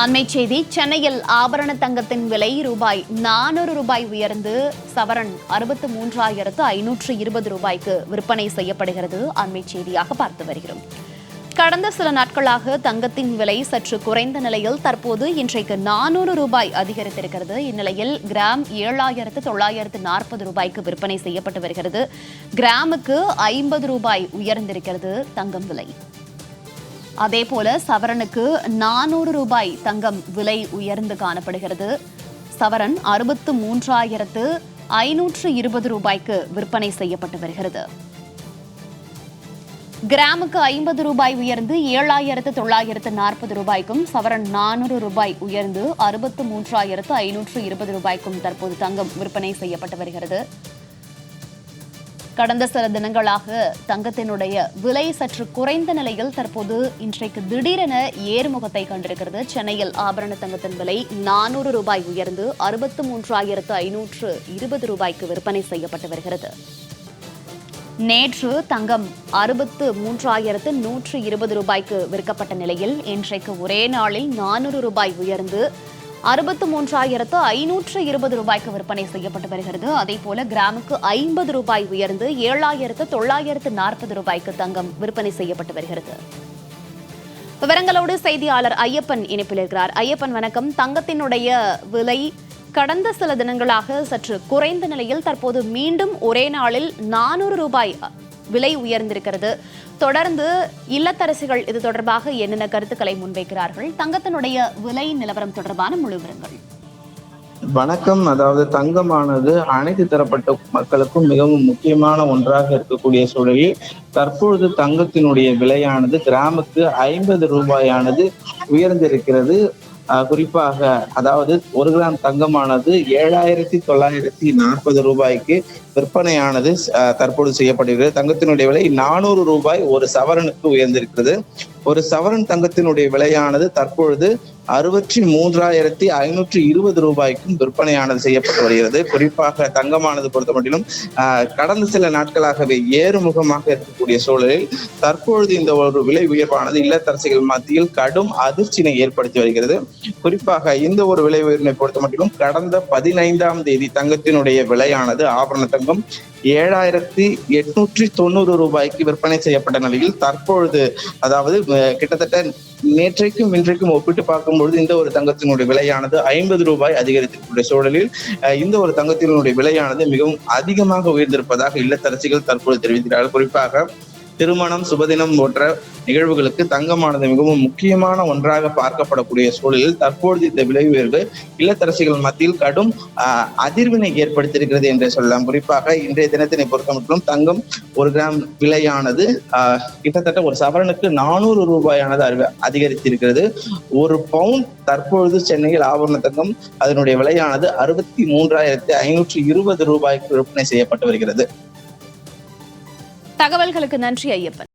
அண்மை செய்தி சென்னையில் ஆபரண தங்கத்தின் விலை ரூபாய் நானூறு ரூபாய் உயர்ந்து சவரன் அறுபத்து மூன்றாயிரத்து ஐநூற்று இருபது ரூபாய்க்கு விற்பனை செய்யப்படுகிறது. அண்மை செய்தியாக பார்த்து வருகிறோம். கடந்த சில நாட்களாக தங்கத்தின் விலை சற்று குறைந்த நிலையில் தற்போது இன்றைக்கு நானூறு ரூபாய் அதிகரித்திருக்கிறது. இந்நிலையில் கிராம் ஏழாயிரத்து தொள்ளாயிரத்து நாற்பது ரூபாய்க்கு விற்பனை செய்யப்பட்டு வருகிறது. கிராமுக்கு ஐம்பது ரூபாய் உயர்ந்திருக்கிறது தங்கம் விலை. அதே போல சவரனுக்கு நானூறு ரூபாய் தங்கம் விலை உயர்ந்து காணப்படுகிறது. சவரன் அறுபத்து மூன்றாயிரத்து ஐநூற்று இருபது ரூபாய்க்கு விற்பனை செய்யப்பட்டு வருகிறது. கிராமுக்கு ஐம்பது ரூபாய் உயர்ந்து ஏழாயிரத்து தொள்ளாயிரத்து நாற்பது ரூபாய்க்கும் சவரன் நானூறு ரூபாய் உயர்ந்து அறுபத்து மூன்றாயிரத்து ஐநூற்று இருபது ரூபாய்க்கும் தற்போது தங்கம் விற்பனை செய்யப்பட்டு வருகிறது. கடந்த சில தினங்களாக தங்கத்தினுடைய விலை சற்று குறைந்த நிலையில் தற்போது இன்றைக்கு திடீரென ஏறுமுகத்தை கண்டிருக்கிறது. சென்னையில் ஆபரண தங்கத்தின் விலை நானூறு ரூபாய் உயர்ந்து அறுபத்து மூன்றாயிரத்து ஐநூற்று இருபது ரூபாய்க்கு விற்பனை செய்யப்பட்டு வருகிறது. நேற்று தங்கம் அறுபத்து மூன்றாயிரத்து நூற்று இருபது ரூபாய்க்கு விற்கப்பட்ட நிலையில் இன்றைக்கு ஒரே நாளில் நானூறு ரூபாய் உயர்ந்து அறுபத்து மூன்றாயிரத்து ஐநூற்று இருபது ரூபாய்க்கு விற்பனை செய்யப்பட்டு வருகிறது. அதே போல கிராமுக்கு ஐம்பது ரூபாய் உயர்ந்து ஏழாயிரத்து தொள்ளாயிரத்து நாற்பது ரூபாய்க்கு தங்கம் விற்பனை செய்யப்பட்டு வருகிறது. விவரங்களோடு செய்தியாளர் ஐயப்பன் இணைப்பில் இருக்கிறார். ஐயப்பன் வணக்கம். தங்கத்தினுடைய விலை கடந்த சில தினங்களாக சற்று குறைந்த நிலையில் தற்போது மீண்டும் ஒரே நாளில் நானூறு ரூபாய் விலை உயர்ந்திருக்கிறது. தொடர்ந்து இல்லத்தரசிகள் இது தொடர்பாக என்னென்ன கருத்துக்களை முன்வைக்கிறார்கள்? தங்கத்தினுடைய விலை நிலவரம் தொடர்பான முழு விவரங்கள். வணக்கம். அதாவது தங்கமானது அனைத்து தரப்பட்ட மக்களுக்கும் மிகவும் முக்கியமான ஒன்றாக இருக்கக்கூடிய சூழலில் தற்பொழுது தங்கத்தினுடைய விலையானது கிராமுக்கு ஐம்பது ரூபாயானது உயர்ந்திருக்கிறது. குறிப்பாக அதாவது ஒரு கிராம் தங்கமானது ஏழாயிரத்தி தொள்ளாயிரத்தி நாற்பது ரூபாய்க்கு விற்பனையானது தற்போது செய்யப்படுகிறது. தங்கத்தினுடைய விலை நானூறு ரூபாய் ஒரு சவரனுக்கு உயர்ந்திருக்கிறது. ஒரு சவரன் தங்கத்தினுடைய விலையானது தற்பொழுது அறுபத்தி மூன்றாயிரத்தி ஐநூற்றி இருபது ரூபாய்க்கும் விற்பனையானது செய்யப்பட்டு வருகிறது. குறிப்பாக தங்கமானது பொறுத்த மட்டிலும் ஆஹ் கடந்த சில நாட்களாகவே ஏறுமுகமாக இருக்கக்கூடிய சூழலில் தற்பொழுது இந்த ஒரு விலை உயர்வானது இல்லத்தரசிகள் மத்தியில் கடும் அதிர்ச்சியினை ஏற்படுத்தி வருகிறது. குறிப்பாக இந்த ஒரு விலை உயர்வினை பொறுத்த மட்டிலும் கடந்த பதினைந்தாம் தேதி தங்கத்தினுடைய விலையானது ஆபரண தங்கம் ஏழாயிரத்தி எட்நூற்றி தொண்ணூறு ரூபாய்க்கு விற்பனை செய்யப்பட்ட நிலையில் தற்பொழுது அதாவது கிட்டத்தட்ட நேற்றைக்கும் இன்றைக்கும் ஒப்பிட்டு பார்க்கும்பொழுது இந்த ஒரு தங்கத்தினுடைய விலையானது ஐம்பது ரூபாய் அதிகரித்திருக்கின்ற சூழலில் அஹ், இந்த ஒரு தங்கத்தினுடைய விலையானது மிகவும் அதிகமாக உயர்ந்திருப்பதாக இல்லத்தரசிகள் தற்போது தெரிவிக்கிறார்கள். குறிப்பாக திருமணம் சுபதினம் போன்ற நிகழ்வுகளுக்கு தங்கமானது மிகவும் முக்கியமான ஒன்றாக பார்க்கப்படக்கூடிய சூழலில் தற்பொழுது இந்த விலை உயர்வு இல்லத்தரசிகள் மத்தியில் கடும் ஆஹ், அதிர்வினை ஏற்படுத்தியிருக்கிறது என்றே சொல்லலாம். குறிப்பாக இன்றைய தினத்தினை பொறுத்த மட்டும் தங்கம் ஒரு கிராம் விலையானது ஆஹ், கிட்டத்தட்ட ஒரு சவரனுக்கு நானூறு ரூபாயானது அறிவ- அதிகரித்திருக்கிறது. ஒரு பவுன் தற்பொழுது சென்னையில் ஆபரண தங்கம் அதனுடைய விலையானது அறுபத்தி மூன்றாயிரத்தி ஐநூற்றி இருபது ரூபாய்க்கு விற்பனை செய்யப்பட்டு வருகிறது. தகவல்களுக்கு நன்றி ஐயப்பன்.